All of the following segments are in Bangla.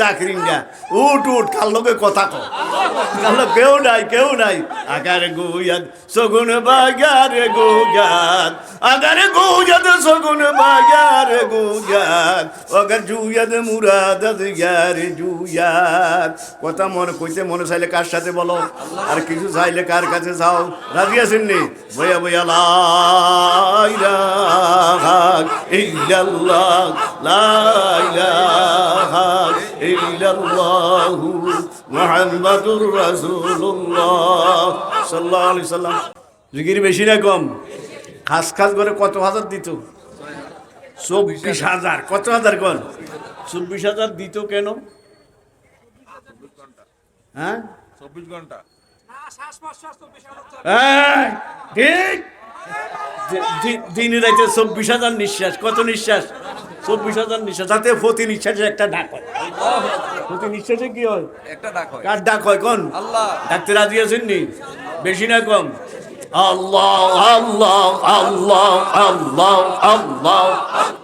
জাকিরিঙ্গা উঠ উঠ, কার লোকে কথা কো? কাল কেউ নাই কেউ নাই। আগার গুয়াদ সগুন বাগার গুয়াদ সগুন বাগার গুয়াদ অগার জুয়াদ মুরাদ জুয়াদ কথা মনে কইতে মনে চাইলে কার সাথে বলো? আর কিছু চাইলে কার কাছে যাও রাজি আছেন নি? বইয়া বইয়া লা ইলাহা ইল্লাল্লাহ, লা ইলাহা ইল্লাল্লাহু মুহাম্মাদুর রাসূলুল্লাহ সাল্লাল্লাহু আলাইহি সাল্লাম। জিকির বেশি না কম? খাস খাস করে কত হাজার দিত? চব্বিশ হাজার। কত হাজার কোন? চব্বিশ হাজার দিত কেন? হ্যাঁ? চব্বিশ ঘণ্টা। ঠিক? দিনে রাইতে চব্বিশ হাজার নিঃশ্বাস কত নিঃশ্বাস? চব্বিশ হাজার নিঃশ্বাস। যাতে প্রতি নিঃশ্বাসে একটা ডাক হয়। প্রতি নিঃশ্বাসে কি হয়? একটা ডাক হয়। কার ডাক হয়? কোন? আল্লাহ। ডাকতে রাজি আছেন নি? বেশি না কম। আল্লাহ আল্লাহ আল্লাহ আল্লাহ আল্লাহ।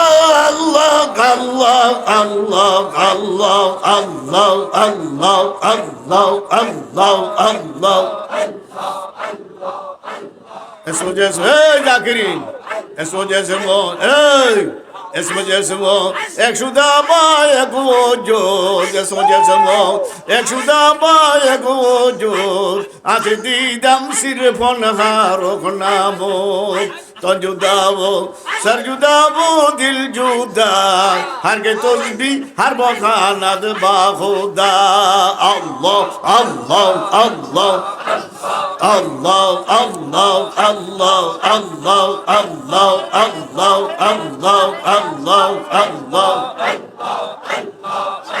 Allah, Allah, Allah, Allah, Allah, Allah, Allah, Allah, Allah. इस वजह से जाकिरीन इस वजह से वो इस वजह से वो एक शुदा एक वो जो इस वजह से वो एक शुदा एक वो जो आज दीदम सिर्फ नहारो नामो নামো তজুদাবো সর জুদাবো দিল জুদা হার কে তসবি হার বখানাদ বাহুদা আল্লাহ আল্লাহ আল্লাহ Allah, Allah, Allah, Allah, Allah, Allah, Allah, Allah, Allah. Allah,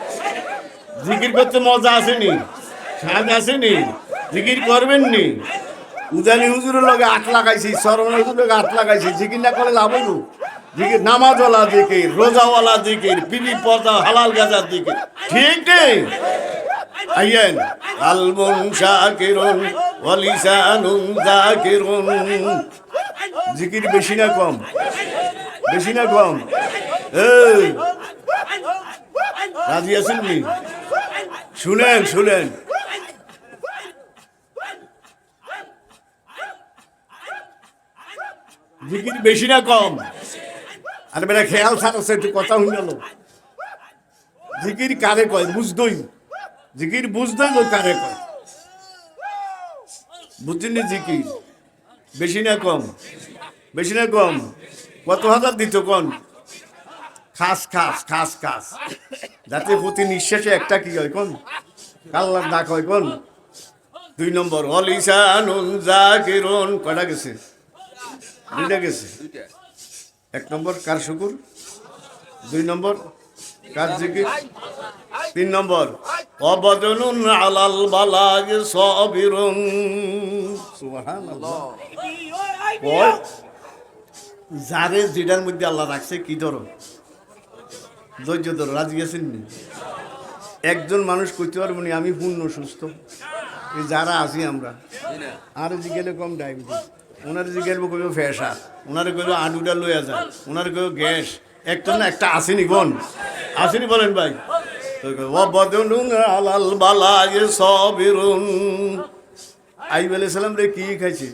জিকির করতে মজা আসেনি। স্বাদ আসেনি। জিকির করবেন নি উজানি হুজুরের লগে আট লাগাইছি, সরমন হুজুর লগে আট লাগাইছি। জিকির না করে লাভ হইব? জিকির নামাজওয়ালা দিকির রোজাওয়ালা দিকির পিবি পর্দা হালাল গাজার দিকির ঠিক নেই? আইয়েন আলবন শাকিরুন ওয়ালিসানুন জাকিরুন। জিকির বেশি না কম? বেশি না কম? রাজি নি শুনেন শুনেন। বেশি না কম? আরে বেটা, খেয়াল থাকছে একটু কথা গেল জিকির কারে কয়? বুঝদই জিকির বুঝদই কারে কয়। বুঝছেন জিকির? বেশি না কম? বেশি না কম? কত হাজার দিত কোন? খাস খাস খাস খাস। যাতে প্রতি নিঃশ্বাসে একটা কি হয় কোন? কাল্লার ডাক হয় কোন? দুই নম্বর অলিসানুন জাকিরুন। কটা গেছে? দুইটা গেছে। এক নম্বর কার শুকুর? দুই নম্বর কার জিকির? তিন নম্বর অবদনুন আলাল বালাগ সবিরুন। সুবহানাল্লাহ। যারে যেটার মধ্যে আল্লাহ রাখছে কি ধরো? ধৈর্য ধরো রাজি আছেন নি? একজন মানুষ করতে পারব নি আমি পূর্ণ সুস্থ। যারা আছি আমরা। আর যে গেলে কম ডায়াবেটিস ওনার জিগেলবো কইব ফেসা ওনারে কইব আডুটা লইয়া যায় ওনারে কইব গ্যাস। একটা না একটা আসেনি কোন আসেনি বলেন ভাই। তো কইব, "ওয়াবদুনুন আলাল বালায় সাবিরুন আইব আলাইহিস সালাম রে কি খাইছে?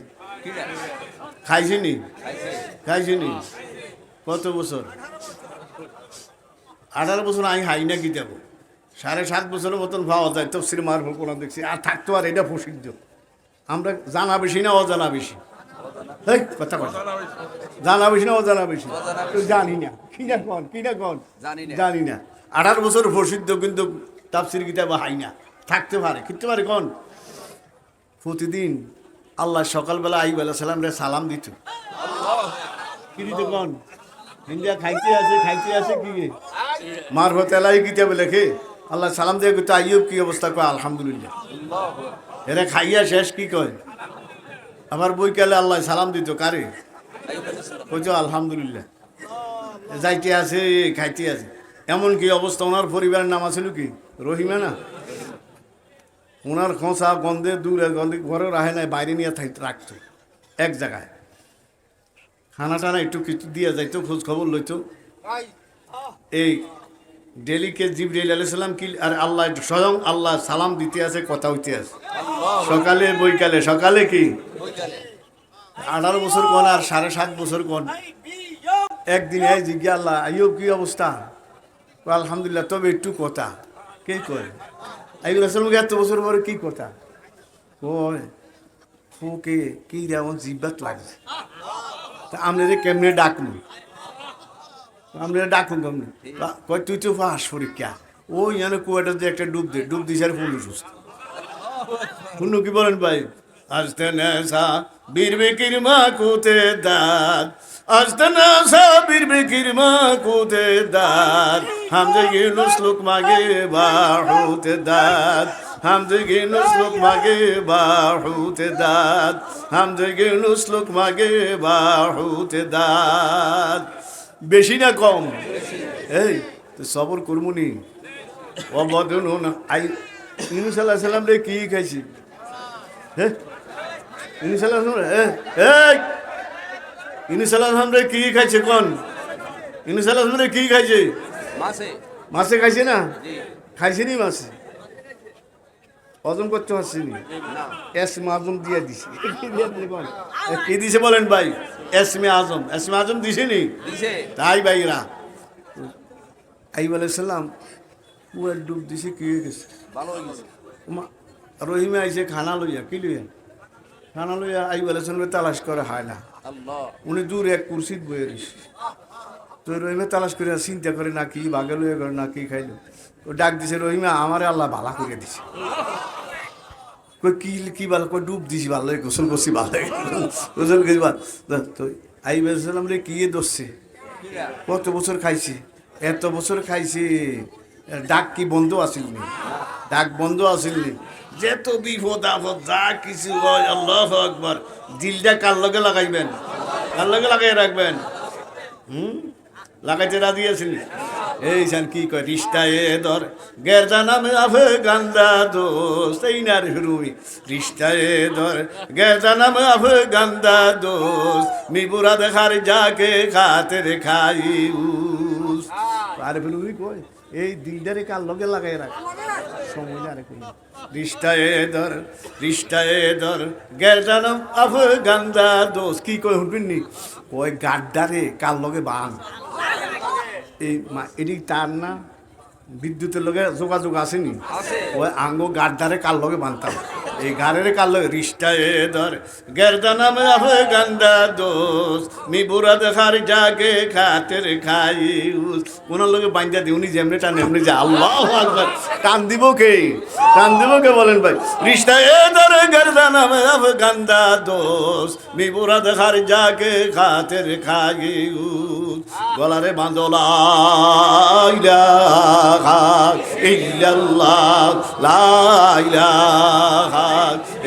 খাইছিনি খাইছিনি কত বছর? আঠারো বছর আমি হাই না কি দেবো? সাড়ে সাত বছরের মতন পাওয়া যায় তফসির মার কোরআন দেখছি। আর থাকতো আর এটা প্রসিদ্ধ আমরা জানা বেশি না অজানা বেশি? এই কথা কথা জানা বেশি না অজানা বেশি? তো জানি না। কি না কন কি না কন? জানি না। জানি না। আঠারো বছর প্রসিদ্ধ কিন্তু তাফসির কিতাব হাই না। থাকতে পারে কিনতে পারে কন? প্রতিদিন আল্লাহ সকালবেলা আইব আলাহ সালাম রে সালাম দিত। কি দিত কন? ইন্ডিয়া খাইতে আছে খাইতে আছে কি মারফত এলাই কিতাবে লেখে? আল্লাহ সালাম দিয়ে, কইতে আইব কি অবস্থা কয়? আলহামদুলিল্লাহ। এরা খাইয়া শেষ কি কয়? আবার বই কালে আল্লাহ সালাম দিত কারে? কইতো আলহামদুলিল্লাহ। যাইতে আছে খাইতে আছে এমন কি অবস্থা? ওনার পরিবারের নাম আছিল কি? রহিমা না? ওনার খোঁচা গন্ধে দূরে গন্ধে ঘরে রাখে নাই, বাইরে নিয়ে রাখতো। এক জায়গায়। খানা টানা একটু কিছু দিয়ে যাইতো খোঁজ খবর লইতো এই ডেলিকে জিবরিল আলাইসাল্লাম কি আর আল্লাহ স্বয়ং আল্লাহ সালাম দিতে আছে কথা হইতে আছে। সকালে বৈকালে সকালে কি? আঠারো বছর কোন আর সাড়ে সাত বছর কোন? একদিন এই জিজ্ঞা আল্লাহ আইও কি অবস্থা? আলহামদুলিল্লাহ তবে একটু কথা। কে কয়? আইবুল আসলামকে এত বছর পরে কি কথা? কয় ফুকে কি যেমন জিব্বাত লাগছে। তা আমরা কেমনে ডাকনু আমরা ডাকুন কেমনে? কয়, তুই তো ফাঁস পরীক্ষা ও ইয়ানে কুয়াটা যে একটা ডুব দে, ডুব দিছে আর ফুলু সুস্থ। ফুলু কি বলেন ভাই? আসতে নেশা বীর মা কুতে দাঁত আসতে নেশা বীর মা কুতে দাঁত হাম জেগে নুসলুক মাগে বাহুতে দাঁত হাম জেগে নুসলুক মাগে বাহুতে দাঁত। হাম জেগে নুসলুক মাগে বাহুতে দাঁত। বেশি না কম? এই তো সবর করমুনি অবদন আই ইনু সাল্লাহ সাল্লাম রে কি খাইছি? হ্যাঁ ইনু সাল্লাহ সাল্লাম রে এই ইনু সাল্লাহ সাল্লাম রে কি খাইছে কোন? ইনু সাল্লাহ সাল্লাম রে কি খাইছে? মাসে মাছে খাইছে না? খাইছে নি মাছে? হজম করতে পারছি নি। এসমে আজম দিয়ে দিছি। কি দিছে বলেন ভাই? এসমে আজম। এসমে আজম দিছে নি? দিছে। তাই ভাইরা আইব আলাইসাল্লাম কুয়ার ডুব দিছে কি হয়ে গেছে? রহিমে আইছে খানা লইয়া কি লইয়া? খানা লইয়া আইব আলাইসাল্লামে তালাশ করে হয় না। উনি দূর এক কুরসিত বয়ে রয়েছে তো রহিমে তালাশ করে চিন্তা করে না কি বাগে লইয়া করে না কি খাইলো। ও ডাক দিছে রহিমে আমারে আল্লাহ ভালা করে দিছে। কই কি কি ভালো কই ডুব দিছি ভালো লাগে গোসল করছি ভালো লাগে গোসল করছি ভালো তো আইব আলাইসাল্লাম রে, কি দোষছে কত বছর খাইছি? এত বছর খাইছি ডাক কি বন্ধ আছিল নি? ডাক বন্ধ আছিল নি? যেত বিপদ আপদ, যা কিছু হয়, আল্লাহ আকবার। দিলটা কার লগে লাগাইবেন? কার লগে লাগাই রাখবেন? হুম? লাগাইতে রাজি আছেন এই সান কি কয়, রিস্তা এ ধর গেরদা নামে আফে গান্দা দোস্ত, এই না রে রুই রিস্তা এ ধর গেরদা নামে আফে গান্দা দোস্ত মিবুরা দেখার যাকে খাতে রে খাই উস। আরে ফেলুই কয়, এই দিলটারে কার লগে লাগাই রাখ? সময় না রে কই এ ধর রিস্তা এ ধর আফে গান্দা দোস্ত, কি কয় শুনবেন নি? কয় গাড্ডারে কার লগে বান? এই মা- এটি তার না বিদ্যুতের লোকের যোগাযোগ আসেনি। ওই আঙ্গ গাড়দারে কার লোকে বানতাম এই গাড়ের কাল রিস্টা এ ধর। গেরদা নামে আফে গান্দা দোষ। মি বুড়া দেখার জাগে খাতের খাই উস। কোন লগে বাঞ্জা দি উনি যেমনি টান, এমনি যে আল্লাহ আকবার। টান দিব কে? টান দিব কে বলেন ভাই? রিস্টা এ ধর, গেরদা নামে আফে গান্দা দোষ। মি বুড়া দেখার জাগে খাতের খাই উস। গলারে বাঁধলা ইল্লাল্লাহ, লা ইলাহা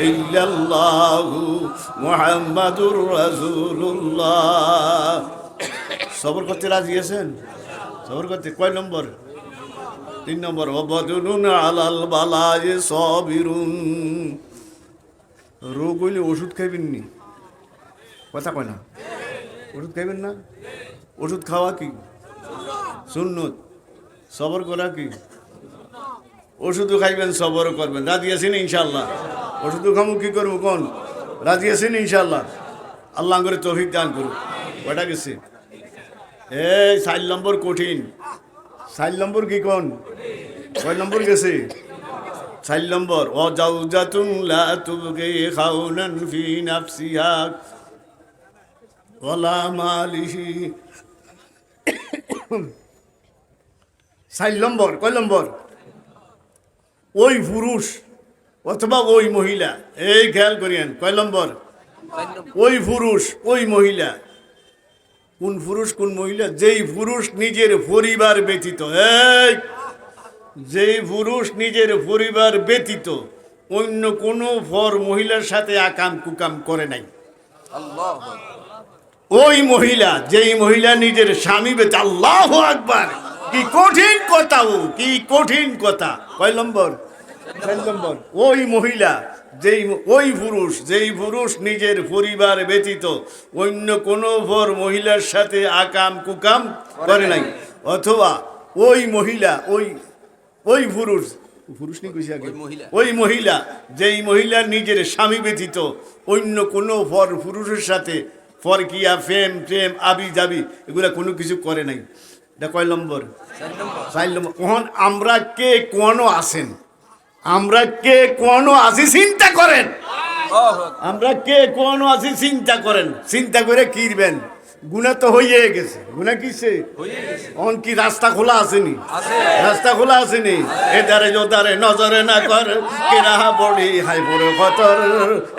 ইল্লাল্লাহ মুহাম্মাদুর রাসূলুল্লাহ সবর করতে রাজি আছেন? সবর করতে কয় নম্বর? তিন নম্বর অবদুনুন আলাল বালায় সবিরুন। রোগ হইলে ওষুধ খাইবেন নি? কথা কয় না। ওষুধ খাইবেন না? ওষুধ খাওয়া কি? সুন্নত। সবর করা কি? ওষুধও খাইবেন, সবরও করবেন। রাজি আছেন ইনশাল্লাহ ওষুধও খামু, কি করব কোন? রাজি আছেন ইনশাল্লাহ আল্লাহ করে তৌফিক দান করুক। ওটা গেছে? এ চার নম্বর কঠিন। চার নম্বর কি কোন? কয় নম্বর গেছে? চার নম্বর ও যাও জাতুন লা তুবগে খাউনান ফি নাফসিহা ওয়ালা মালিহি। চার নম্বর, কয় নম্বর? ওই পুরুষ অথবা ওই মহিলা এই খেয়াল করিয়েন কয় নম্বর? ওই পুরুষ ওই মহিলা। কোন পুরুষ কোন মহিলা? যেই পুরুষ নিজের পরিবার ব্যতীত এই! যেই পুরুষ নিজের পরিবার ব্যতীত অন্য কোনো ফর মহিলার সাথে আকাম কুকাম করে নাই। ওই মহিলা যেই মহিলা নিজের স্বামী বেঁচে আল্লাহ আকবার। কি কঠিন কথা ও কি কঠিন কথা। কয় নম্বর? নম্বর? ওই মহিলা যেই ওই পুরুষ যেই পুরুষ নিজের পরিবার ব্যতীত অন্য কোনো ভর মহিলার সাথে আকাম কুকাম করে নাই। অথবা ওই মহিলা ওই ওই পুরুষ পুরুষ নি কইছি আগে। ওই মহিলা। যেই মহিলা নিজের স্বামী ব্যতীত অন্য কোনো ভর পুরুষের সাথে ফরকিয়া ফেম প্রেম আবি যাবি এগুলা কোনো কিছু করে নাই। এটা কয় নম্বর? চার নম্বর। কখন আমরা কে কোনো আসেন? আমরা কে কোনো আসি চিন্তা করেন। আমরা কে কোনো আছি চিন্তা করেন? চিন্তা করে কিরবেন গুণা তো হয়ে গেছে। গুণা কিসে? অন কি রাস্তা খোলা আসেনি? রাস্তা খোলা আসেনি? এদারে জোদারে নজরে না কর কেরাহা বড়ি হাই বড় খতর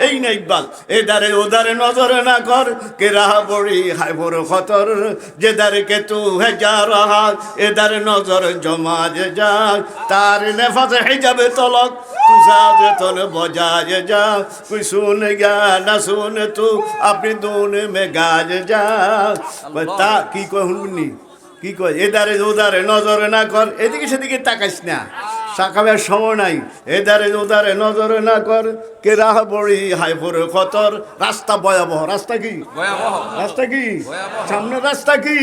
এই না ইকবাল এদারে ওদারে নজরে না কর কেরাহা বড়ি হাই বড় খতর যে দারে কে তু হে যা রহা এদারে নজর জমা যে যা তার নেফাতে হে যাবে তলক তুষা যে তন বজা যে যা কোই শুন গা না শুন তু আপনি দুন মে গাজ যা তা কি কয় শুনবি কি কয় এদারে ওদারে নজরে না কর, এদিকে সেদিকে তাকাইস না। সাকাবের সময় নাই। এদারে ওদারে নজরে না কর কে রাহ বড়ি হাই পরে খতর? রাস্তা ভয়াবহ। রাস্তা কি? রাস্তা কি। সামনে রাস্তা কি?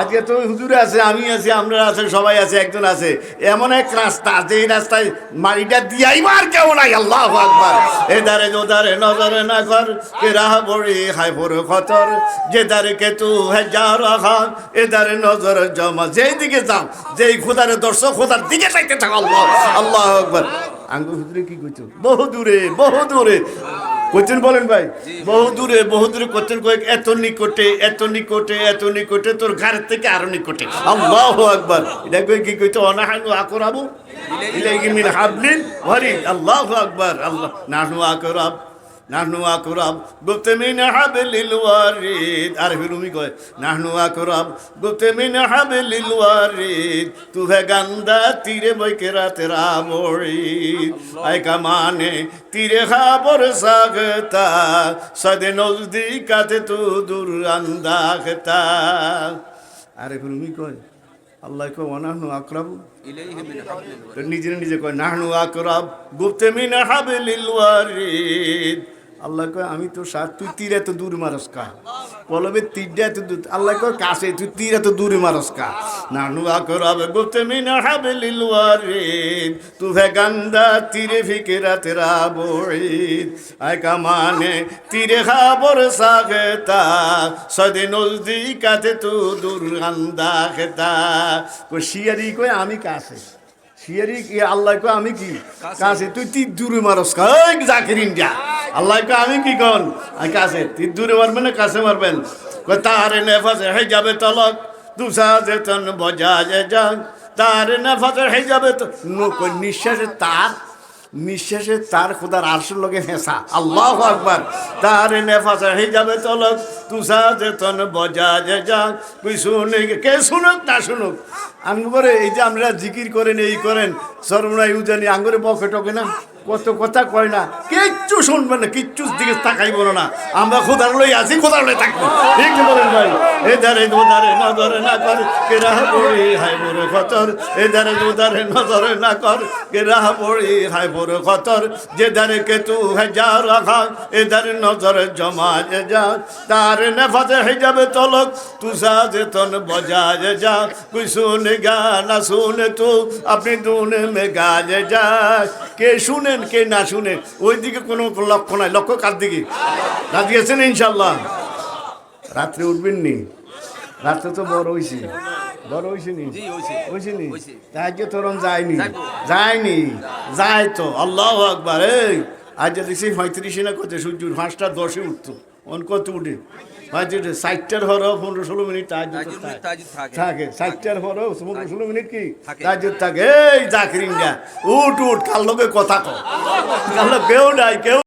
আজকে তো হুজুরে আছে আমি আছি আমরা আছে সবাই আছে একজন আছে। এমন এক রাস্তা যে রাস্তায় মারিটা দিয়াই মার কেউ নাই আল্লাহ আকবার। এদারে ওদারে নজরে না কর কে রাহ বড়ি হাই পরে খতর? যে দারে কে তু হে যা রাখা এদারে নজর জমা। যেই দিকে যাও যেই খোদারে দর্শক খোদার দিকে চাইতে থাকো আল্লাহ আল্লাহ আকবার। আঙ্গুর কি কইছো বহু দূরে বহু দূরে। কইছেন বলেন ভাই বহু দূরে বহু দূরে কোচেন কয়েক এত নিকটে এত নিকটে এত নিকটে তোর ঘর থেকে আরও নিকটে। আল্লাহ আকবার। এটা কই কি কইতো? অনাহানু আকরাবু ইলাইহি মিন হাবলিন ওয়ারি আল্লাহু আকবার আল্লাহ। নাহনু আকরাব। নাহনু আকরাব গুপ্তে মিন হাবলিল ওয়ারিদ। আর ফিরুমি কয় নাহনু আকরাব গুপ্তে মিন হাবলিল ওয়ারিদ। তু হে গান্দা তীরে বইকে রাতে রাবড়িদ আই কামানে তীরে খাবর সাগতা সদে নজদিকাতে তু দূর আন্দাখতা আরে ফিরুমি কয় আল্লাহ কয় ওয়ানাহনু আকরাবু। নিজে নিজে কয় নাহনু আকরাব গুপ্তে মিন হাবলিল ওয়ারিদ। আল্লাহ কয়, আমি তো সাত তুই তীর এত দূর মারস কা। কলবে তীরটা এত দূর, আল্লাহ কয়, কাছে, তুই তীর এত দূরে মারস কা। নাহনু আকরাব গুপ্তে মিন হাবলিল ওয়ারিদ তু হে গান্দা তীরে ফিকিরা তেরা বড়িদ আয় কামানে তীরে খাবর সাগতা সদে নজদিকাতে তু দূর আন্দা খেতা কই শিয়ারি কয়, আমি কাছে। শিয়ারি কি? আল্লাহ কো আমি কি? কাছে তুই তীর দূরে মারস কা। ওই জাকির ইন্ডিয়া। আল্লাহ কো আমি কি কন? কাছে তীর দূরে মারবেন না কাছে মারবেন। তারে নেফাসে হে যাবে তলক দুসা যেতন বজা যে যান তার নেফাসে হে যাবে তো নিঃশ্বাসে তার নিঃশ্বাসে তার খোদার আরশের লগে ফেঁসা আল্লাহ আকবার। তার নেফাসা হে যাবে তলক তুষা যেতন বজা যে যাক। তুই শুনে কে শুনুক, না শুনুক। আমি করে এই যে আমরা জিকির করেন, এই করেন, সর্বনাই উজানি, আঙ্গুরে বকে টকে না। কত কথা কয় না, কিচ্ছু শুনবে না, কিচ্ছু দিকে তাকাইব না আমরা খোদার লই আছি, খোদার লই থাকব। ঠিক বলেন ভাই? এ ধারে না কর পড়ি হাই বড় খতর। এ ধারে না কর পড়ি হাই বড় খতর। যে ধারে কে তু হেজা রাখা এ ধারে নজরে জমা যা তার নেফাতে হয়ে যাবে তলক তুষা যেতন বজা যা কুই শুনে গা, না শুনে তু, আপনি দুনে মে গা যা। কে শুনে শুনেন কে না শুনেন ওই দিকে কোনো লক্ষ্য নাই। লক্ষ্য কার দিকে? রাজি আছেন ইনশাল্লাহ রাত্রে উঠবেন নি? রাত্রে তো বড় হয়েছি বড় হয়েছি নি? জি, হইছে। হয়েছি নি? হইছে। তাই যে তরুণ যায়নি। যায়নি। যায় তো। আল্লাহ আকবার এই। আজ দেখছি পঁয়ত্রিশে না কত? সূর্য পাঁচটা দশে উঠতো। অন কত উঠে? ষাটটার হরো পনেরো ষোলো মিনিট থাকে। থাকে ষাটটার হরো পনেরো ষোলো মিনিট কি থাকে। তাজ থাকে এই জাকরিঙ্গা উঠ উঠ কাল লোকে কথা কো কাল কেউ নাই কেউ